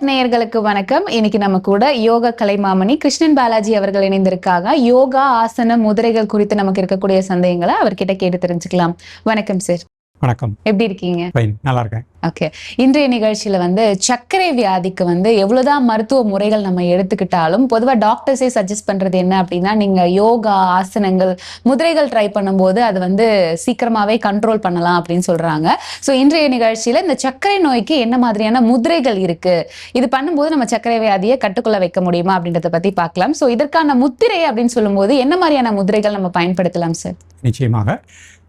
பாரத் நேயர்களுக்கு வணக்கம். இன்னைக்கு நம்ம கூட யோகா கலைமாமணி கிருஷ்ணன் பாலாஜி அவர்கள் இணைந்திருக்காங்க. யோகா ஆசன முதிரைகள் குறித்து நமக்கு இருக்கக்கூடிய சந்தேகங்களை அவர்கிட்ட கேட்டு தெரிஞ்சுக்கலாம். வணக்கம் சார் வணக்கம். எப்படி இருக்கீங்க? நல்லா இருக்கேன். ஓகே இன்றைய நிகழ்ச்சியில வந்து சர்க்கரை வியாதிக்கு வந்து எவ்வளவுதான் மருத்துவ முறைகள் நம்ம எடுத்துக்கிட்டாலும் பொதுவா டாக்டர்ஸே சஜஸ்ட் பண்றது என்ன அப்படின்னா நீங்க யோகா ஆசனங்கள் முதிரைகள் ட்ரை பண்ணும்போது அது வந்து சீக்கிரமாவே கண்ட்ரோல் பண்ணலாம் அப்படின்னு சொல்றாங்க. ஸோ இன்றைய நிகழ்ச்சியில இந்த சர்க்கரை நோய்க்கு என்ன மாதிரியான முதிரைகள் இருக்கு? இது பண்ணும்போது நம்ம சர்க்கரை வியாதியை கட்டுக்குள்ள வைக்க முடியுமா அப்படின்றத பத்தி பார்க்கலாம். ஸோ இதற்கான முத்திரை அப்படின்னு சொல்லும்போது என்ன மாதிரியான முதிரைகள் நம்ம பயன்படுத்தலாம் சார் நிச்சயமாக.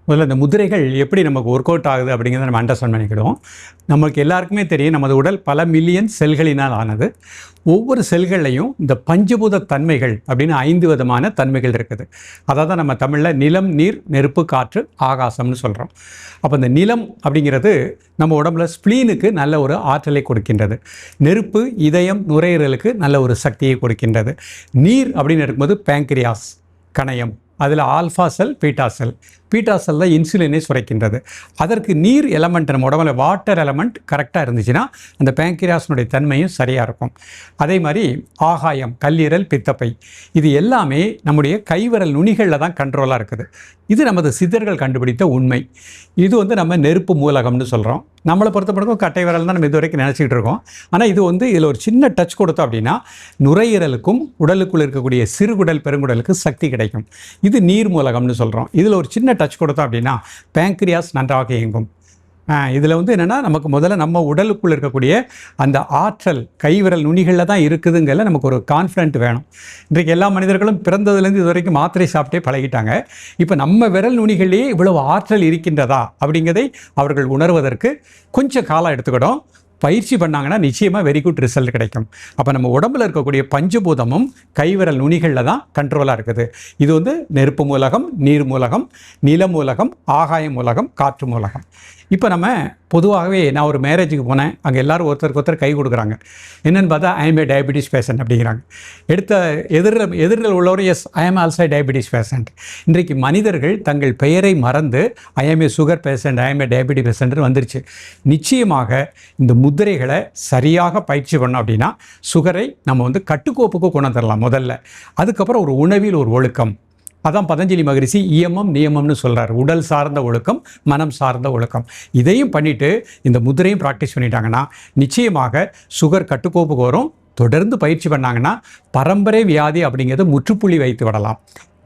முதல்ல இந்த முதிரைகள் எப்படி நமக்கு ஒர்க் அவுட் ஆகுது அப்படிங்கிறத நம்ம அண்டர்ஸ்டாண்ட் பண்ணிக்கிடுவோம். நமக்கு எல்லாருக்குமே தெரியும் நமது உடல் பல மில்லியன் செல்களினால் ஆனது. ஒவ்வொரு செல்கள்லையும் இந்த பஞ்சபூத தன்மைகள் அப்படின்னு ஐந்து விதமான தன்மைகள் இருக்குது. அதாவது நம்ம தமிழில் நிலம் நீர் நெருப்பு காற்று ஆகாசம்னு சொல்கிறோம் அப்போ இந்த நிலம் அப்படிங்கிறது நம்ம உடம்புல ஸ்ப்ளீனுக்கு நல்ல ஒரு ஆற்றலை கொடுக்கின்றது. நெருப்பு இதயம் நுரையீரலுக்கு நல்ல ஒரு சக்தியை கொடுக்கின்றது. நீர் அப்படின்னு இருக்கும்போது பேங்க்ரியாஸ் கணையம் அதில் ஆல்ஃபா செல் பீட்டா செல் பீட்டாசல்ல இன்சுலினை சுரைக்கின்றது. அதற்கு நீர் எலமெண்ட் நம்ம உடம்புல வாட்டர் எலமெண்ட் கரெக்டாக இருந்துச்சுன்னா அந்த பேங்க்ரியாஸினுடைய தன்மையும் சரியாக இருக்கும். அதே மாதிரி ஆகாயம் கல்லீரல் பித்தப்பை இது எல்லாமே நம்முடைய கைவிரல் நுனிகளில் தான் கண்ட்ரோலாக இருக்குது. இது நமது சித்தர்கள் கண்டுபிடித்த உண்மை. இது வந்து நம்ம நெருப்பு மூலகம்னு சொல்கிறோம் நம்மளை பொறுத்த மட்டும் கட்டை விரல் தான் நம்ம இது வரைக்கும் நினச்சிக்கிட்டு இருக்கோம். ஆனால் இது வந்து இதில் ஒரு சின்ன டச் கொடுத்தோம் அப்படின்னா நுரையீரலுக்கும் உடலுக்குள் இருக்கக்கூடிய சிறுகுடல் பெருங்குடலுக்கு சக்தி கிடைக்கும். இது நீர் மூலகம்னு சொல்கிறோம் இதில் ஒரு சின்ன டச் கொடுத்தோம் அப்படின்னா பேங்க்ரியாஸ் நன்றாக இயங்கும். இதில் வந்து என்னென்னா நமக்கு முதல்ல நம்ம உடலுக்குள்ளே இருக்கக்கூடிய அந்த ஆற்றல் கைவிரல் நுனிகளில் தான் இருக்குதுங்கிறத நமக்கு ஒரு கான்ஃபிடென்ட் வேணும். இன்றைக்கு எல்லா மனிதர்களும் பிறந்ததுலேருந்து இது வரைக்கும் மாத்திரை சாப்பிட்டே பழகிட்டாங்க. இப்போ நம்ம விரல் நுனிகளிலேயே இவ்வளவு ஆற்றல் இருக்கின்றதா அப்படிங்கிறதை அவர்கள் உணர்வதற்கு கொஞ்சம் காலம் எடுத்துக்கிடும் பயிற்சி பண்ணாங்கன்னா நிச்சயமாக வெரி குட் ரிசல்ட் கிடைக்கும். அப்போ நம்ம உடம்புல இருக்கக்கூடிய பஞ்சபூதமும் கைவிரல் நுனிகளில் தான் கண்ட்ரோலாக இருக்குது. இது வந்து நெருப்பு மூலகம் நீர் மூலகம் நில மூலகம் ஆகாய மூலகம் காற்று மூலகம். இப்போ நம்ம பொதுவாகவே நான் ஒரு மேரேஜுக்கு போனேன். அங்கே எல்லாரும் ஒருத்தருக்கு ஒருத்தர் கை கொடுக்குறாங்க. என்னென்னு பார்த்தா I am a diabetes patient அப்படிங்கிறாங்க. எடுத்த எதிரில் எதிரில் உள்ளவரும் yes I am also diabetes patient இன்றைக்கு மனிதர்கள் தங்கள் பெயரை மறந்து I am a sugar patient I am a diabetes பேஷண்ட்னு வந்துருச்சு. நிச்சயமாக இந்த முத்திரைகளை சரியாக பயிற்சி பண்ணோம் அப்படின்னா சுகரை நம்ம வந்து கட்டுக்கோப்புக்கு கொண்டு வந்துடலாம் முதல்ல. அதுக்கப்புறம் ஒரு உணவில் ஒரு ஒழுக்கம். அதான் பதஞ்சலி மகரிஷி இயமம் நியமம்னு சொல்கிறார் உடல் சார்ந்த ஒழுக்கம் மனம் சார்ந்த ஒழுக்கம். இதையும் பண்ணிவிட்டு இந்த முதிரையும் ப்ராக்டிஸ் பண்ணிட்டாங்கன்னா நிச்சயமாக சுகர் கட்டுக்கோப்புக்கு வரும் தொடர்ந்து பயிற்சி பண்ணாங்கன்னா பரம்பரை வியாதி அப்படிங்கிறது முற்றுப்புள்ளி வைத்து விடலாம்.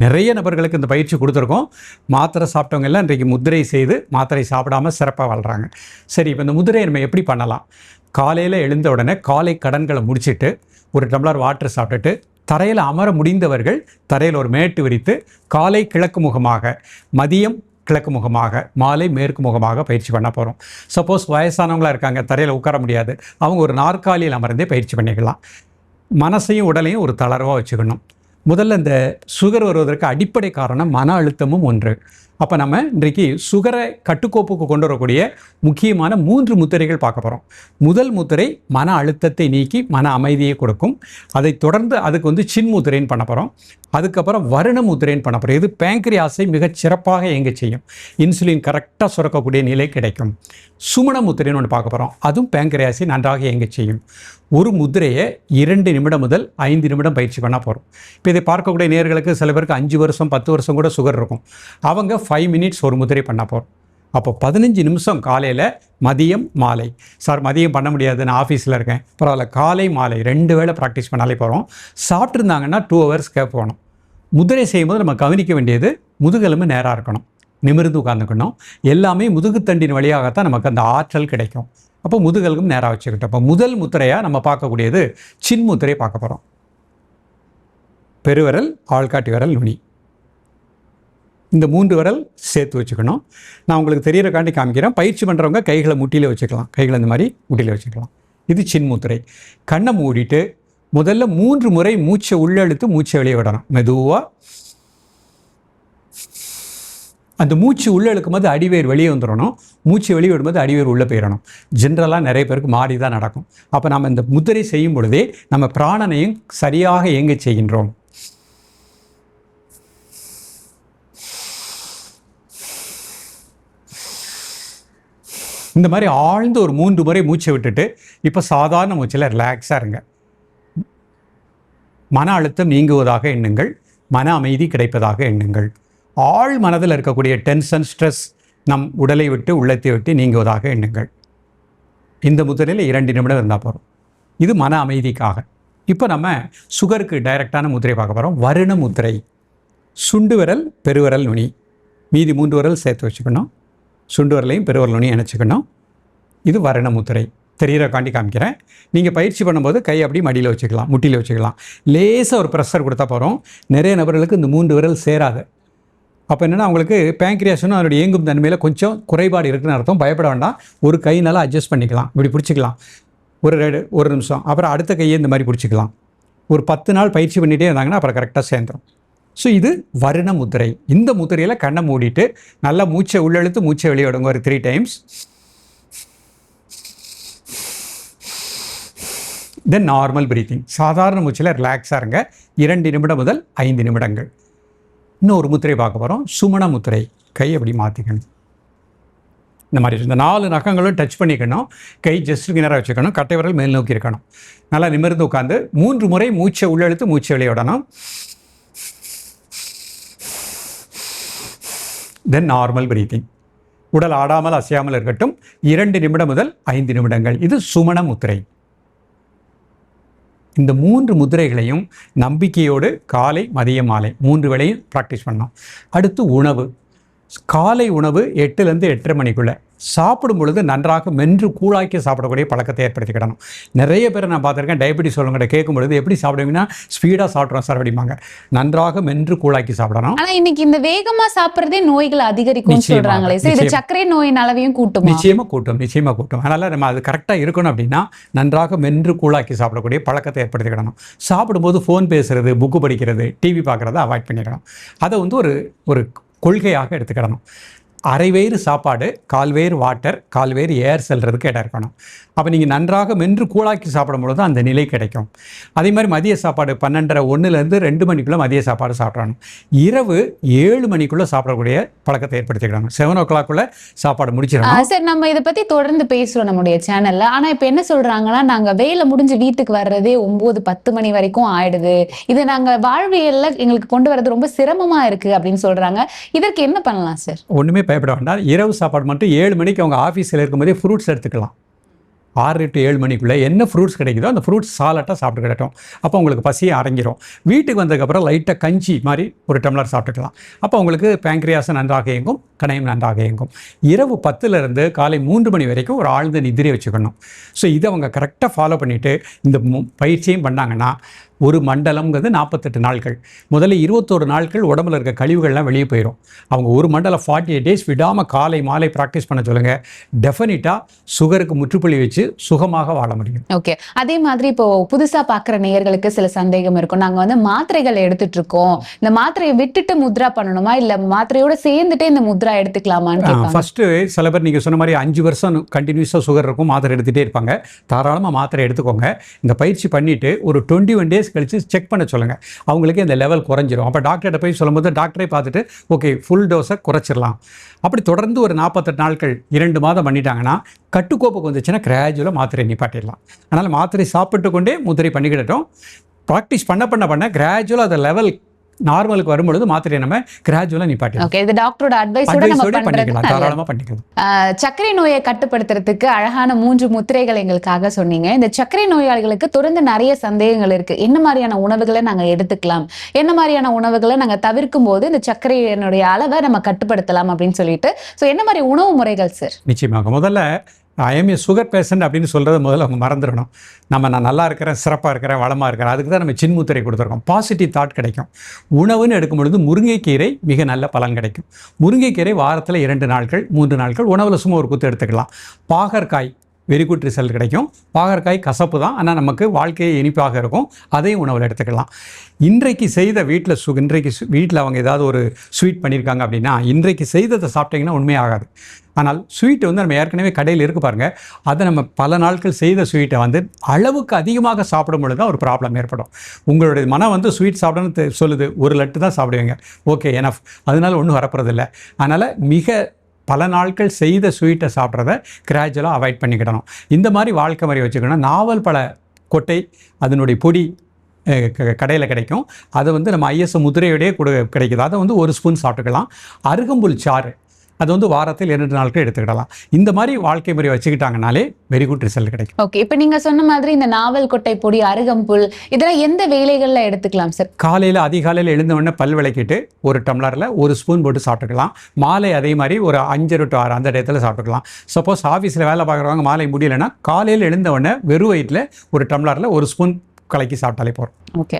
நிறைய நபர்களுக்கு இந்த பயிற்சி கொடுத்துருக்கோம். மாத்திரை சாப்பிட்டவங்க எல்லாம் இன்றைக்கு முதிரை செய்து மாத்திரை சாப்பிடாம சிறப்பாக வாழ்கிறாங்க சரி இப்போ இந்த முதிரையை நம்ம எப்படி பண்ணலாம்? காலையில் எழுந்த உடனே காலை கடன்களை முடிச்சுட்டு ஒரு டம்ளர் வாட்டர் சாப்பிட்டுட்டு தரையில் அமர முடிந்தவர்கள் தரையில் ஒரு மேட்டு விரித்து காலை கிழக்கு முகமாக மதியம் கிழக்கு முகமாக மாலை மேற்கு முகமாக பயிற்சி பண்ண போகிறோம் சப்போஸ் வயசானவங்களாக இருக்காங்க தரையில் உட்கார முடியாது. அவங்க ஒரு நாற்காலியில் அமர்ந்தே பயிற்சி பண்ணிக்கலாம். மனசையும் உடலையும் ஒரு தளர்வாக வச்சுக்கணும். முதல்ல இந்த சுகர் வருவதற்கு அடிப்படை காரணம் மன அழுத்தமும் ஒன்று. அப்போ நம்ம இன்றைக்கு சுகரை கட்டுக்கோப்புக்கு கொண்டு வரக்கூடிய முக்கியமான மூன்று முத்திரைகள் பார்க்க போகிறோம் முதல் முத்திரை மன அழுத்தத்தை நீக்கி மன அமைதியை கொடுக்கும். அதை தொடர்ந்து அதுக்கு வந்து சின் முத்திரைன்னு பண்ண போகிறோம் அதுக்கப்புறம் வருண முத்திரைன்னு பண்ண போகிறோம் இது பேங்க்ரியாஸை மிகச் சிறப்பாக இயங்க செய்யும். இன்சுலின் கரெக்டாக சுரக்கக்கூடிய நிலை கிடைக்கும். சுமண முத்திரைன்னு ஒன்று பார்க்க போகிறோம் அதுவும் பேங்க்ரியாஸை நன்றாக இயங்க செய்யும். ஒரு முதிரையை இரண்டு நிமிடம் முதல் ஐந்து நிமிடம் பயிற்சி பண்ணால் போகிறோம் இப்போ இதை பார்க்கக்கூடிய நேர்களுக்கு சில பேருக்கு அஞ்சு வருஷம் பத்து வருஷம் கூட சுகர் இருக்கும். அவங்க ஃபைவ் மினிட்ஸ் ஒரு முதிரை பண்ண போகிறோம் அப்போ பதினஞ்சு நிமிஷம் காலையில் மதியம் மாலை. சார் மதியம் பண்ண முடியாது நான் ஆஃபீஸில் இருக்கேன். பரவாயில்ல காலை மாலை ரெண்டு வேளை ப்ராக்டிஸ் பண்ணாலே போகிறோம் சாப்பிட்ருந்தாங்கன்னா டூ ஹவர்ஸ் கேப் போகணும். முதிரை செய்யும்போது நம்ம கவனிக்க வேண்டியது முதுகெலும்பு நேராக இருக்கணும். நிமிர்ந்து உட்காந்துக்கணும் எல்லாமே முதுகுத்தண்டின் வழியாகத்தான் நமக்கு அந்த ஆற்றல் கிடைக்கும். அப்போ முதுகெலும்பும் நேராக வச்சுக்கிட்டோம் அப்போ முதல் முத்திரையாக நம்ம பார்க்கக்கூடியது சின்முத்திரையை பார்க்க போகிறோம் பெருவிரல் ஆள்காட்டி விரல் நுனி. இந்த மூன்று விரல் சேர்த்து வச்சுக்கணும். நான் உங்களுக்கு தெரியறக்காண்டி காமிக்கிறேன். பயிற்சி பண்ணுறவங்க கைகளை முட்டியில் வச்சுக்கலாம். கைகளை இந்த மாதிரி முட்டியில் வச்சுக்கலாம். இது சின்முத்திரை கண்ணை மூடிட்டு முதல்ல மூன்று முறை மூச்சை உள்ளெழுத்து மூச்சை வெளியே விடணும். மெதுவாக அந்த மூச்சு உள்ளே இழுக்கும்போது அடிவேர் வெளியே வந்துடணும். மூச்சு வெளியே விடும்போது அடிவேர் உள்ளே போயிடணும். ஜென்ரலாக நிறைய பேருக்கு மாறி தான் நடக்கும். அப்போ நம்ம இந்த முத்திரை செய்யும் பொழுதே நம்ம பிராணனையும் சரியாக இயங்க செய்கின்றோம். இந்த மாதிரி ஆழ்ந்து ஒரு மூன்று முறை மூச்சை விட்டுட்டு இப்போ சாதாரண மூச்சில் ரிலாக்ஸாக இருங்க. மன அழுத்தம் நீங்குவதாக எண்ணுங்கள். மன அமைதி கிடைப்பதாக எண்ணுங்கள். ஆழ் மனதில் இருக்கக்கூடிய டென்ஷன் ஸ்ட்ரெஸ் நம் உடலை விட்டு உள்ளத்தை விட்டு நீங்குவதாக எண்ணுங்கள். இந்த முத்திரையில் இரண்டு நிமிடம் இருந்தால் போகிறோம் இது மன அமைதிக்காக. இப்போ நம்ம சுகருக்கு டைரக்டான முதிரை பார்க்க போகிறோம் வருண முத்திரை சுண்டு விரல் பெருவிரல் நுனி. மீதி மூன்று விரல் சேர்த்து வச்சுக்கணும். சுண்டு விரலையும் பெருவிரல் நுனியும் இணைச்சிக்கணும். இது வருண முத்திரை தெரியிற காண்டி காமிக்கிறேன். நீங்கள் பயிற்சி பண்ணும்போது கை அப்படி மடியில் வச்சுக்கலாம் முட்டியில் வச்சுக்கலாம். லேசாக ஒரு ப்ரெஷர் கொடுத்தா போகிறோம் நிறைய நபர்களுக்கு இந்த மூன்று விரல் சேராது. அப்போ என்னென்னா அவங்களுக்கு பேங்க்ரியாஸ்னு அதனுடைய இயங்கும் தன்மையில் கொஞ்சம் குறைபாடு இருக்குன்னு அர்த்தம். பயப்பட வேண்டாம். ஒரு கையினால அட்ஜஸ்ட் பண்ணிக்கலாம். இப்படி பிடிச்சிக்கலாம். ஒரு ரெண்டு ஒரு நிமிஷம். அப்புறம் அடுத்த கையை இந்த மாதிரி பிடிச்சிக்கலாம். ஒரு பத்து நாள் பயிற்சி பண்ணிகிட்டே இருந்தாங்கன்னா அப்புறம் கரெக்டாக சேர்ந்துடும் ஸோ இது வருண முத்திரை இந்த முத்திரையில் கண்ணை மூடிட்டு நல்லா மூச்சை உள்ளெழுத்து மூச்சை வெளியிடுங்க ஒரு three times then normal breathing சாதாரண மூச்சில் ரிலாக்ஸாக இருங்க. இரண்டு நிமிடம் முதல் ஐந்து நிமிடங்கள். இன்னும் ஒரு முத்திரை பார்க்க போகிறோம் சுமண முத்திரை. கை அப்படி மாற்றிக்கணும் இந்த மாதிரி இந்த நாலு நகங்களும் டச் பண்ணிக்கணும். கை ஜஸ்ட் கிணறாக வச்சுக்கணும். கட்டை விரல் மேல் நோக்கி இருக்கணும். நல்லா நிமிர்ந்து உட்காந்து மூன்று முறை மூச்சை உள்ளெழுத்து மூச்சை வெளியிடணும் தென் நார்மல் பிரீத்திங் உடல் ஆடாமல் அசையாமல் இருக்கட்டும். இரண்டு நிமிடம் முதல் ஐந்து நிமிடங்கள். இது சுமண முத்திரை. இந்த மூன்று முதிரைகளையும் நம்பிக்கையோடு காலை மதிய மாலை மூன்று வேளையும் ப்ராக்டிஸ் பண்ணோம் அடுத்து உணவு. காலை உணவு எட்டுலேருந்து எட்டரை மணிக்குள்ளே. சாப்பிடும் பொழுது நன்றாக மென்று கூழாக்கி சாப்பிடக்கூடிய பழக்கத்தை ஏற்படுத்திக்கிடணும். நிறைய பேர் நான் பார்த்துருக்கேன் டயபெட்டிஸ் உள்ளவங்கள்ட்ட கேட்கும் பொழுது எப்படி சாப்பிடுவீங்கன்னா ஸ்பீடாக சாப்பிட்றோம் சார் அப்படிம்பாங்க. நன்றாக மென்று கூழாக்கி சாப்பிடணும். ஆனா இன்னைக்கு இந்த வேகமா சாப்பிடுறதே நோய்கள் அதிகரிக்கும் நிச்சயமாக, சொல்றாங்களே சார். இது. சர்க்கரை நோயின் அளவையும் கூட்டுமா? நிச்சயமாக கூட்டும் நிச்சயமாக கூட்டும். அதனால் நம்ம அது கரெக்டாக இருக்கணும் அப்படின்னா நன்றாக மென்று கூழாக்கி சாப்பிடக்கூடிய பழக்கத்தை ஏற்படுத்திக்கிடணும். சாப்பிடும்போது ஃபோன் பேசுறது புக்கு படிக்கிறது டிவி பார்க்குறத அவாய்ட் பண்ணிக்கணும் அதை வந்து ஒரு ஒரு கொள்கையாக எடுத்துக்கிடணும். அரை வயிறு சாப்பாடு கால் வயிறு வாட்டர் கால் வயிறு ஏர் செல்றதுக்கு இடம் இருக்கணும். அப்போ நீங்கள் நன்றாக மென்று கூழாக்கி சாப்பிடும் பொழுது அந்த நிலை கிடைக்கும். அதே மாதிரி மதிய சாப்பாடு பன்னெண்டரை ஒன்றுலேருந்து ரெண்டு மணிக்குள்ளே மதிய சாப்பாடு சாப்பிடணும். இரவு ஏழு மணிக்குள்ளே சாப்பிடக்கூடிய பழக்கத்தை ஏற்படுத்திக்கிடணும் செவன் ஓ கிளாக்குள்ளே சாப்பாடு முடிச்சிடணும். சார் நம்ம இத பத்தி தொடர்ந்து பேசுறோம் நம்முடைய சேனல்ல ஆனா இப்ப என்ன சொல்றாங்கன்னா நாங்க வேலை முடிஞ்சு வீட்டுக்கு வர்றதே ஒன்பது பத்து மணி வரைக்கும் ஆயிடுது. இது நாங்க வாழ்வியல்ல எங்களுக்கு கொண்டு வர்றது ரொம்ப சிரமமா இருக்கு அப்படின்னு சொல்றாங்க. இதற்கு என்ன பண்ணலாம் சார் ஒன்றுமே பயப்பட வேண்டாம். இரவு சாப்பாடு மட்டும் ஏழு மணிக்கு அவங்க ஆஃபீஸில் இருக்கும்போதே ஃப்ரூட்ஸ் எடுத்துக்கலாம். ஆறு டு ஏழு மணிக்குள்ளே என்ன ஃப்ரூட்ஸ் கிடைக்குதோ அந்த ஃப்ரூட்ஸ் சாலட்டாக சாப்பிட்டு கிடட்டும் அப்போ உங்களுக்கு பசியை அடங்கிரும். வீட்டுக்கு வந்ததுக்கப்புறம் லைட்டாக கஞ்சி மாதிரி ஒரு டம்ளர் சாப்பிட்டுக்கலாம். அப்போ உங்களுக்கு பேங்க்ரியாஸ் நன்றாக இயங்கும் கணையம் நன்றாக இயங்கும். இரவு பத்துலேருந்து காலை மூன்று மணி வரைக்கும் ஒரு ஆழ்ந்த நிதிரை வச்சுக்கணும். ஸோ இதை அவங்க கரெக்டாக ஃபாலோ பண்ணிவிட்டு இந்த மு- பயிற்சியும் பண்ணாங்கன்னா ஒரு மண்டலம்ங்கிறது நாற்பத்தெட்டு நாட்கள் முதல்ல இருபத்தோரு நாட்கள் உடம்புல இருக்க கழிவுகள்லாம் வெளியே போயிடும் அவங்க ஒரு மண்டலம் ஃபார்ட்டி எயிட் டேஸ் விடாமல் காலை மாலை ப்ராக்டிஸ் பண்ண சொல்லுங்கள் டெஃபினட்டாக சுகருக்கு முற்றுப்புள்ளி வச்சு சுகமாக வாழ முடியும். ஓகே அதே மாதிரி இப்போ புதுசா பாக்குற நேயர்களுக்கு சில சந்தேகம் இருக்கும். நாங்க வந்து மாத்திரைகள் எடுத்துட்டு இருக்கோம். இந்த மாத்திரையை விட்டுட்டு முத்ரா பண்ணணுமா? இல்ல மாத்திரையோட சேர்ந்துட்டே இந்த முத்ரா எடுத்துக்கலாமான்னு ஃபஸ்ட்டு சில பேர் நீங்கள் சொன்ன மாதிரி அஞ்சு வருஷம் கண்டினியூஸாக சுகர் இருக்கும் மாத்திரை எடுத்துகிட்டே இருப்பாங்க. தாராளமாக மாத்திரை எடுத்துக்கோங்க. இந்த பயிற்சி பண்ணிவிட்டு ஒரு டுவெண்ட்டி ஒன் டேஸ் கழித்து செக் பண்ண சொல்லுங்கள் அவங்களுக்கு இந்த லெவல் குறைஞ்சிரும். அப்போ டாக்டர்கிட்ட போய் சொல்லும்போது டாக்டரே பார்த்துட்டு ஓகே ஃபுல் டோஸை குறைச்சிடலாம். அப்படி தொடர்ந்து ஒரு நாற்பத்தெட்டு நாட்கள் இரண்டு மாதம் பண்ணிட்டாங்கன்னா கட்டுக்கோப்புக்கு வந்துச்சுன்னா கிராஜுவலாக மாத்திரை நிப்பாட்டிடலாம். அதனால் மாத்திரை சாப்பிட்டு கொண்டே முத்திரை பண்ணிக்கிடட்டும். ப்ராக்டிஸ் பண்ண பண்ண பண்ண கிராஜுவலாக அந்த லெவல் நார்மலுக்கு வரும்பொழுது மாத்திரையை நம்ம கிராஜுவலாக நிப்பாட்டிடலாம் ஓகே இது டாக்டரோட அட்வைஸோட நம்ம பண்ணிக்கலாம். தாராளமாக பண்ணிக்கலாம். சர்க்கரை நோயை கட்டுப்படுத்துறதுக்கு அழகான மூன்று முத்திரைகள் எங்களுக்காக சொன்னீங்க. இந்த சர்க்கரை நோயாளிகளுக்கு தொடர்ந்து நிறைய சந்தேகங்கள் இருக்கு. என்ன மாதிரியான உணவுகளை நாங்க எடுத்துக்கலாம்? என்ன மாதிரியான உணவுகளை நாங்க தவிர்க்கும் போது இந்த சர்க்கரையினுடைய அளவை நம்ம கட்டுப்படுத்தலாம் அப்படின்னு சொல்லிட்டு. சோ என்ன மாதிரி உணவு முறைகள் சார் நிச்சயமாக. முதல்ல ஐஎம் ஏ சுகர் பேஷண்ட் அப்படின்னு சொல்கிறத முதல்ல அவங்க மறந்துடணும். நம்ம நான் நல்லா இருக்கிறேன் சிறப்பாக இருக்கிறேன் வளமாக இருக்கிறேன். அதுக்கு தான் நம்ம சின்முத்திரை கொடுத்துருக்கோம். பாசிட்டிவ் தாட் கிடைக்கும். உணவுன்னு எடுக்கும் பொழுது முருங்கைக்கீரை மிக நல்ல பலன் கிடைக்கும். முருங்கைக்கீரை வாரத்தில் இரண்டு நாட்கள் மூன்று நாட்கள் உணவில் சும்மா ஒரு குத்து எடுத்துக்கலாம். பாகற்காய் வெரி குட் ரிசல்ட் கிடைக்கும். பாகற்காய் கசப்பு தான். ஆனால் நமக்கு வாழ்க்கையை இனிப்பாக இருக்கும். அதையும் உணவில் எடுத்துக்கலாம். இன்றைக்கு செய்த வீட்டில் சு இன்றைக்கு வீட்டில் அவங்க ஏதாவது ஒரு ஸ்வீட் பண்ணியிருக்காங்க அப்படின்னா இன்றைக்கு செய்ததை சாப்பிட்டீங்கன்னா உண்மையாகாது ஆனால் ஸ்வீட்டு வந்து நம்ம ஏற்கனவே கடையில் இருக்கு பாருங்கள் அதை நம்ம பல நாட்கள் செய்த ஸ்வீட்டை வந்து அளவுக்கு அதிகமாக சாப்பிடும் பொழுது தான் ஒரு ப்ராப்ளம் ஏற்படும். உங்களுடைய மனம் வந்து ஸ்வீட் சாப்பிடணும்னு சொல்லுது. ஒரு லட்டு தான் சாப்பிடுவீங்க. ஓகே எனஃப் அதனால ஒன்றும் வரப்போறதில்ல. அதனால் மிக பல நாட்கள் செய்த ஸ்வீட்டை சாப்பிட்றத கிராஜுவலாக அவாய்ட் பண்ணிக்கிடணும். இந்த மாதிரி வாழ்க்கை முறை வச்சுக்கணும் நாவல் பழ கொட்டை அதனுடைய பொடி கடையில் கிடைக்கும். அதை வந்து நம்ம ஐஎஸ் முதிரையோடய கொடு கிடைக்குது. அதை வந்து ஒரு ஸ்பூன் சாப்பிட்டுக்கலாம். அருகம்புல் சாறு. அது வந்து வாரத்தில் இரண்டு நாட்கள் எடுத்துக்கிடலாம். இந்த மாதிரி வாழ்க்கை முறை வச்சுக்கிட்டாங்கனாலே வெரி குட் ரிசல்ட் கிடைக்கும். ஓகே இப்போ நீங்க சொன்ன மாதிரி இந்த நாவல் கொட்டை பொடி அருகம்புல் இதெல்லாம் எந்த வேலைகள்ல எடுத்துக்கலாம் சார் காலையில் அதிகாலையில் எழுந்த உடனே பல் விளக்கிட்டு ஒரு டம்ளரில் ஒரு ஸ்பூன் போட்டு சாப்பிட்டுக்கலாம். மாலை அதே மாதிரி ஒரு அஞ்சரை டு ஆறு அந்த டயத்தில் சாப்பிட்டுக்கலாம். சப்போஸ் ஆஃபீஸில் வேலை பார்க்குறவங்க மாலை முடியலைன்னா காலையில் எழுந்த உடனே வெறும் வயிற்றில் ஒரு டம்ளரில் ஒரு ஸ்பூன் கலக்கி சாப்பிட்டாலே போதும். ஓகே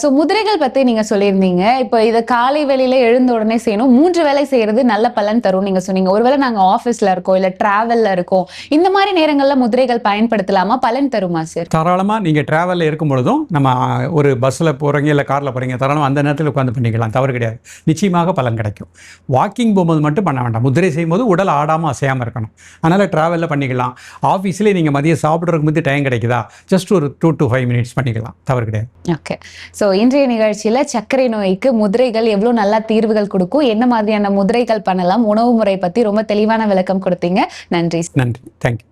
ஸோ முதிரைகள் பத்தி நீங்க சொல்லியிருந்தீங்க. இப்போ இதை காலை வேளையில எழுந்த உடனே செய்யணும். மூன்று வேளை செய்யறது நல்ல பலன் தரும் நீங்க சொன்னீங்க. ஒருவேளை நாங்க ஆஃபீஸ்ல இருக்கோம் இல்ல டிராவல்ல இருக்கோம் இந்த மாதிரி நேரங்கள்ல முதிரைகள் பயன்படுத்தலாமா? பலன் தருமா சார் தாராளமாக நீங்கள் ட்ராவலில் இருக்கும் பொழுதும் நம்ம ஒரு பஸ்ஸில் போகிறீங்க இல்லை காரில் போகிறீங்க தாராளமாக அந்த நேரத்தில் உட்காந்து பண்ணிக்கலாம். தவறு கிடையாது. நிச்சயமாக பலன் கிடைக்கும். வாக்கிங் போகும்போது மட்டும் பண்ண வேண்டாம். முதிரை செய்யும்போது உடல் ஆடாமல் அசையாமல் இருக்கணும். அதனால் ட்ராவலில் பண்ணிக்கலாம். ஆஃபீஸ்லேயே நீங்கள் மதியம் சாப்பிட்றதுக்கு முந்தைய டைம் கிடைக்குதா? ஜஸ்ட் ஒரு டூ டு ஃபைவ் மினிட்ஸ் பண்ணிக்கலாம். தவறு கிடையாது. ஓகே. ஸோ இன்றைய நிகழ்ச்சியில சர்க்கரை நோய்க்கு முதிரைகள் எவ்வளோ நல்லா தீர்வுகள் கொடுக்கும்? என்ன மாதிரியான முதிரைகள் பண்ணலாம்? உணவு முறை பத்தி ரொம்ப தெளிவான விளக்கம் கொடுத்தீங்க. நன்றி. நன்றி. தேங்க்யூ